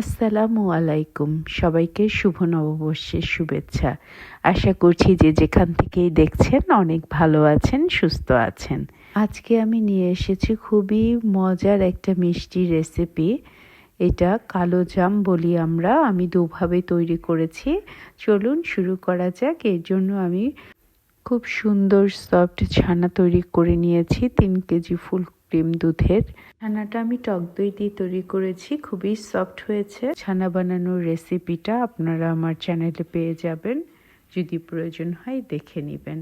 আসসালামু আলাইকুম। সবাইকে শুভ নববর্ষের শুভেচ্ছা। আশা করছি যে যেখান থেকেই দেখছেন অনেক ভালো আছেন, সুস্থ আছেন। আজকে আমি নিয়ে এসেছি খুবই মজার একটা মিষ্টি রেসিপি। এটা কালো জাম বলি আমরা, আমি দুভাবে তৈরি করেছি। চলুন শুরু করা যাক। এর জন্য আমি খুব সুন্দর সফট ছানা তৈরি করে নিয়েছি, তিন কেজি ফুল ক্রিম দুধের। ছানাটা আমি টক দই দিয়ে তৈরি করেছি, খুবই সফট হয়েছে। ছানা বানানোর রেসিপিটা আপনারা আমার চ্যানেলে পেয়ে যাবেন, যদি প্রয়োজন হয় দেখে নেবেন।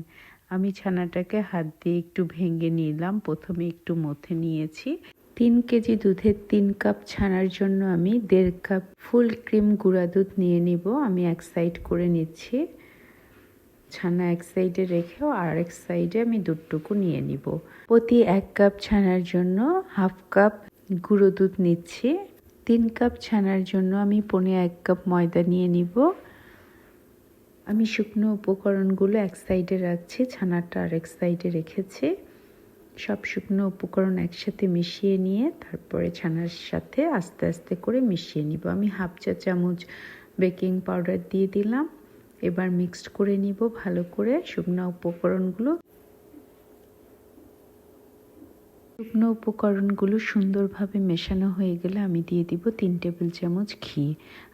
আমি ছানাটাকে হাত দিয়ে একটু ভেঙে নিলাম, প্রথমে একটু মথে নিয়েছি। তিন কেজি দুধের তিন কাপ ছানার জন্য আমি দেড় কাপ ফুল ক্রিম গুঁড়া দুধ নিয়ে নিব, আমি এক সাইড করে নিচ্ছি। ছানা এক সাইডে রেখেও আর এক সাইডে আমি দুধটুকু নিয়ে নিব। প্রতি এক কাপ ছানার জন্য হাফ কাপ গুঁড়ো দুধ নিচ্ছি। তিন কাপ ছানার জন্য আমি পনে এক কাপ ময়দা নিয়ে নিব। আমি শুকনো উপকরণগুলো এক সাইডে রাখছি, ছানাটা আর এক সাইডে রেখেছি। সব শুকনো উপকরণ একসাথে মিশিয়ে নিয়ে তারপরে ছানার সাথে আস্তে আস্তে করে মিশিয়ে নিব। আমি হাফ চা চামচ বেকিং পাউডার দিয়ে দিলাম। এবার মিক্সড করে নিব ভালো করে। শুকনো উপকরণগুলো। শুকনো উপকরণগুলো সুন্দরভাবে মেশানো হয়ে গেলে আমি দিয়ে দিব তিন টেবিল চামচ ঘি।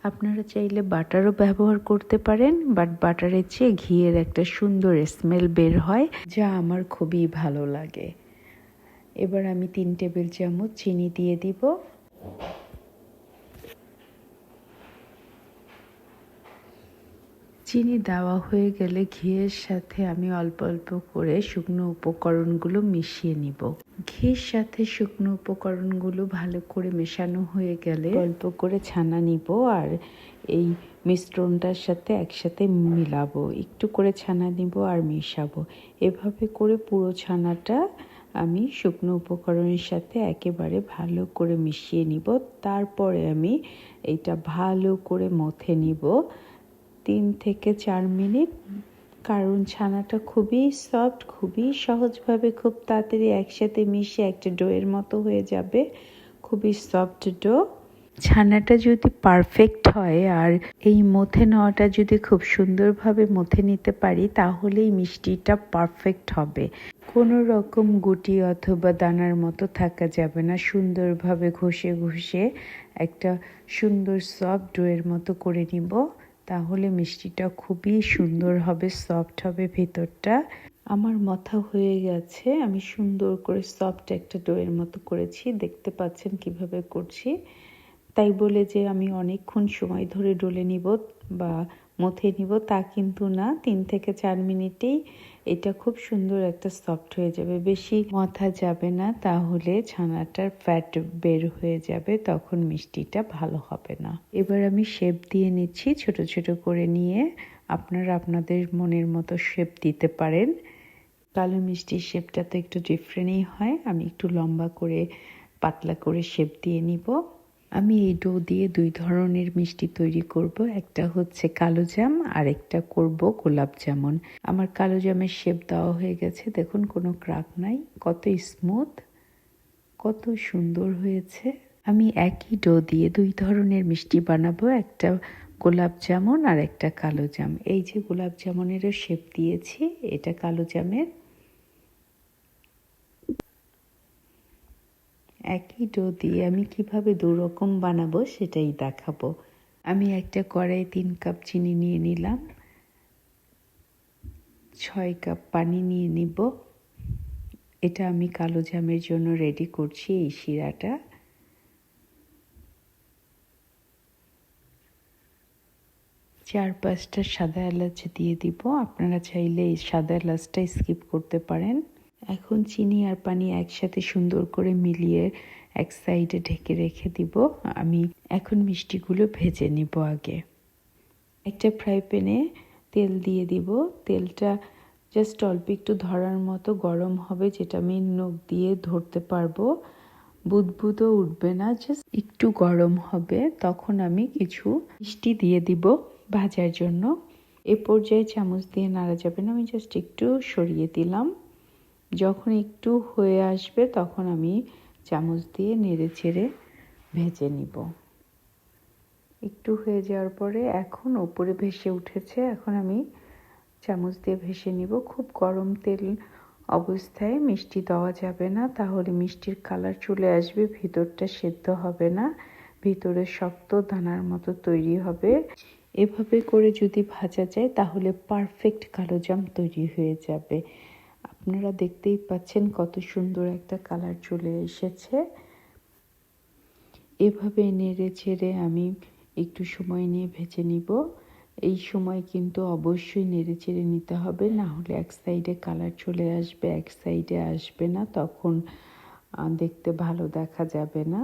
আপনারা চাইলে বাটারও ব্যবহার করতে পারেন বাট বাটারের চেয়ে ঘিয়ের একটা সুন্দর স্মেল বের হয়, যা আমার খুবই ভালো লাগে। এবার আমি তিন টেবিল চামচ চিনি দিয়ে দিব। চিনি দেওয়া হয়ে গেলে ঘিয়ের সাথে আমি অল্প অল্প করে শুকনো উপকরণগুলো মিশিয়ে নিব। ঘির সাথে শুকনো উপকরণগুলো ভালো করে মেশানো হয়ে গেলে অল্প করে ছানা নিব আর এই মিশ্রণটার সাথে একসাথে মিলাবো। একটু করে ছানা নিব আর মিশাবো। এভাবে করে পুরো ছানাটা আমি শুকনো উপকরণের সাথে একেবারে ভালো করে মিশিয়ে নিব। তারপরে আমি এটা ভালো করে মথে নিব। তিন থেকে চার মিনিট। কারণ ছানাটা খুবই সফট খুবই সহজভাবে খুব তাড়াতাড়ি একসাথে মিশে একটা ডোয়ের মতো হয়ে যাবে। খুবই সফট ডো। ছানাটা যদি পারফেক্ট হয় আর এই মথে নেওয়াটা যদি খুব সুন্দরভাবে মথে নিতে পারি, তাহলেই মিষ্টিটা পারফেক্ট হবে। কোনো রকম গুটি অথবা দানার মতো থাকা যাবে না। সুন্দরভাবে ঘষে ঘষে একটা সুন্দর সফট ডোয়ের মতো করে নিব। তাহলে মিষ্টিটা খুবই সুন্দর হবে সফট হবে ভেতরটা। আমার মাথা হয়ে গেছে, আমি সুন্দর করে সফট একটা ডোয়ের মতো করেছি, দেখতে পাচ্ছেন কীভাবে করছি। তাই বলে যে আমি অনেকক্ষণ সময় ধরে ডলে নিব বা মথে নিব তা কিন্তু না, তিন থেকে চার মিনিটেই এটা খুব সুন্দর একটা সফট হয়ে যাবে। বেশি মথা যাবে না, তাহলে ছানাটার ফ্যাট বের হয়ে যাবে, তখন মিষ্টিটা ভালো হবে না। এবার আমি শেপ দিয়ে নিচ্ছি, ছোট ছোট করে নিয়ে আপনারা আপনাদের মনের মতো শেপ দিতে পারেন। কালো মিষ্টির শেপটা তো একটু ডিফারেন্টই হয়, আমি একটু লম্বা করে, পাতলা করে শেপ দিয়ে নিব। আমি এই ডো দিয়ে দুই ধরনের মিষ্টি তৈরি করব। একটা হচ্ছে কালো জাম আর একটা করব গোলাপ জামুন। আমার কালো জামের শেপ দেওয়া হয়ে গেছে। দেখুন, কোনো ক্রাক নাই। কত স্মুথ কত সুন্দর হয়েছে। আমি একই ডো দিয়ে দুই ধরনের মিষ্টি বানাবো। একটা গোলাপ জামুন আর একটা কালো জাম। এই যে গোলাপ জামুনেরও শেপ দিয়েছি, এটা কালো জামের। একই ডো দিয়ে আমি কীভাবে দু রকম বানাবো সেটাই দেখাবো। আমি একটা কড়াই তিন কাপ চিনি নিয়ে নিলাম। ছয় কাপ পানি নিয়ে নিব। এটা আমি কালো জামের জন্য রেডি করছি এই শিরাটা। চার পাঁচটা সাদা এলাচ দিয়ে দিব। আপনারা চাইলে এই সাদা এলাচটা স্কিপ করতে পারেন। এখন চিনি আর পানি একসাথে সুন্দর করে মিলিয়ে এক সাইডে ঢেকে রেখে দিব। আমি এখন মিষ্টিগুলো ভেজে নিব আগে। একটা ফ্রাই প্যানে তেল দিয়ে দিব। তেলটা জাস্ট অল্প একটু ধরার মতো গরম হবে যেটা আমি নখ দিয়ে ধরতে পারব। বুদবুদও উঠবে না জাস্ট একটু গরম হবে। তখন আমি কিছু মিষ্টি দিয়ে দিব ভাজার জন্য। এ পর্যায়ে চামচ দিয়ে নাড়া যাবে না, আমি জাস্ট একটু সরিয়ে দিলাম। যখন একটু হয়ে আসবে তখন আমি চামচ দিয়ে নেড়ে চেড়ে ভেজে নিব। একটু হয়ে যাওয়ার পরে এখন ওপরে ভেসে উঠেছে, এখন আমি চামচ দিয়ে ভেসে নিব। খুব গরম তেল অবস্থায় মিষ্টি দেওয়া যাবে না, তাহলে মিষ্টির কালার চলে আসবে, ভিতরটা সেদ্ধ হবে না, ভিতরে শক্ত দানার মতো তৈরি হবে। এভাবে করে যদি ভাজা যায় তাহলে পারফেক্ট কালো জাম তৈরি হয়ে যাবে। আপনারা দেখতেই পাচ্ছেন কত সুন্দর একটা কালার চলে এসেছে। এভাবে নেড়ে ছেড়ে আমি একটু সময় নিয়ে ভেজে নিব। এই সময় কিন্তু অবশ্যই নেড়ে চেড়ে নিতে হবে, না হলে এক সাইডে কালার চলে আসবে, এক সাইডে আসবে না, তখন দেখতে ভালো দেখা যাবে না।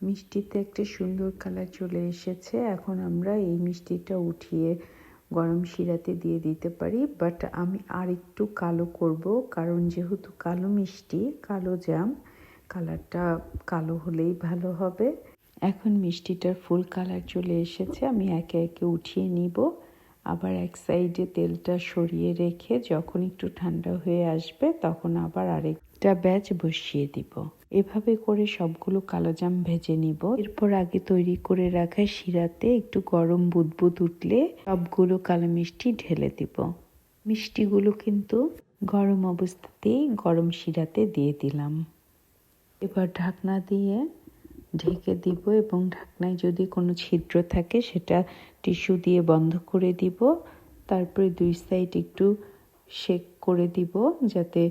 মিষ্টিতে একটা সুন্দর কালার চলে এসেছে। এখন আমরা এই মিষ্টিটা উঠিয়ে গরম শিরাতে দিয়ে দিতে পারি বাট আমি আর একটু কালো করব, কারণ যেহেতু কালো মিষ্টি, কালো জাম, কালারটা কালো হলেই ভালো হবে। এখন মিষ্টিটার ফুল কালার চলে এসেছে, আমি একে একে উঠিয়ে নিব। আবার এক সাইডে তেলটা সরিয়ে রেখে যখন একটু ঠান্ডা হয়ে আসবে, তখন আবার আরেকটা ব্যাচ বসিয়ে দিব। এভাবে করে সবগুলো কালোজাম ভেজে নিব। এরপর আগে তৈরি করে রাখা শিরাতে একটু গরম বুদবুদ উঠলে সবগুলো কালো মিষ্টি ঢেলে দিব। মিষ্টিগুলো কিন্তু গরম অবস্থাতেই গরম শিরাতে দিয়ে দিলাম। এবার ঢাকনা দিয়ে ঢেকে দিব এবং ঢাকনায় যদি কোনো ছিদ্র থাকে সেটা টিস্যু দিয়ে বন্ধ করে দিব। তারপরে দুই সাইড একটু শেক করে দিব যাতে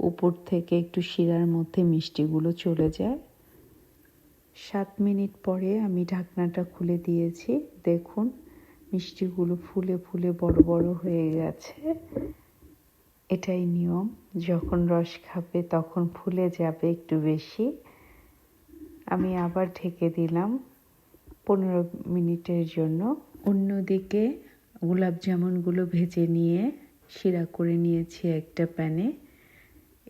উপর থেকে একটু শিরার মধ্যে মিষ্টিগুলো চলে যায়। সাত মিনিট পরে আমি ঢাকনাটা খুলে দিয়েছি। দেখুন, মিষ্টিগুলো ফুলে ফুলে বড় বড় হয়ে গেছে। এটাই নিয়ম, যখন রস খাবে তখন ফুলে যাবে একটু বেশি। আমি আবার ঢেকে দিলাম পনেরো মিনিটের জন্য। অন্যদিকে গোলাপ জামুনগুলো ভেজে নিয়ে শিরা করে নিয়েছি একটা প্যানে।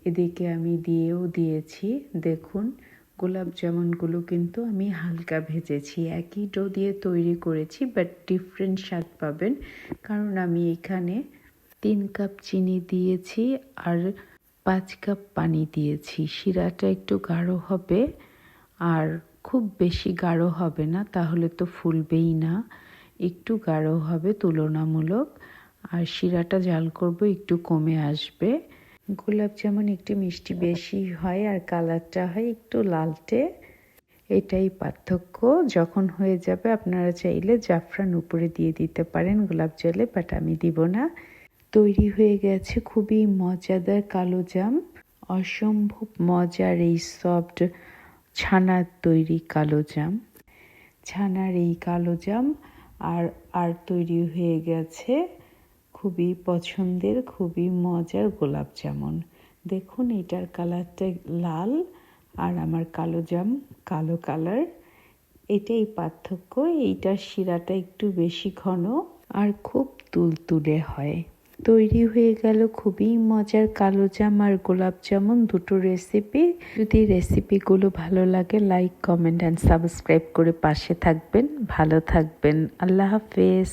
এদিকে আমি দিয়েও দিয়েছি। দেখুন, গোলাপ জামুনগুলো কিন্তু আমি হালকা ভেজেছি। একই ডো দিয়ে তৈরি করেছি বাট ডিফারেন্ট স্বাদ পাবেন। কারণ আমি এখানে তিন কাপ চিনি দিয়েছি আর পাঁচ কাপ পানি দিয়েছি। শিরাটা একটু গাঢ় হবে। আর খুব বেশি গাঢ় হবে না, তাহলে তো ফুলবেই না। একটু গাঢ় হবে তুলনামূলক। আর শিরাটা জাল করব, একটু কমে আসবে। গোলাপ জামুন একটু মিষ্টি বেশি হয় আর কালারটা হয় একটু লালটে। এটাই পার্থক্য। যখন হয়ে যাবে, আপনারা চাইলে জাফরান উপরে দিয়ে দিতে পারেন গোলাপ জলে, বাট আমি দিব না। তৈরি হয়ে গেছে খুবই মজাদার কালো জাম। অসম্ভব মজার এই সফট ছানার তৈরি কালো জাম। ছানার এই কালো জাম আর আর তৈরি হয়ে গেছে খুবই পছন্দের, খুবই মজার গোলাপ জামুন। দেখুন, এটার কালারটা লাল আর আমার কালো জাম কালো কালার। এটাই পার্থক্য, এইটার শিরাটা একটু বেশি ঘন আর খুব তুলতুলে হয়। তৈরি হয়ে গেল খুবই মজার কালো জাম আর গোলাপ জামুন দুটো রেসিপি যদি রেসিপিগুলো ভালো লাগে লাইক কমেন্ট অ্যান্ড সাবস্ক্রাইব করে পাশে থাকবেন। ভালো থাকবেন। আল্লাহ হাফেজ।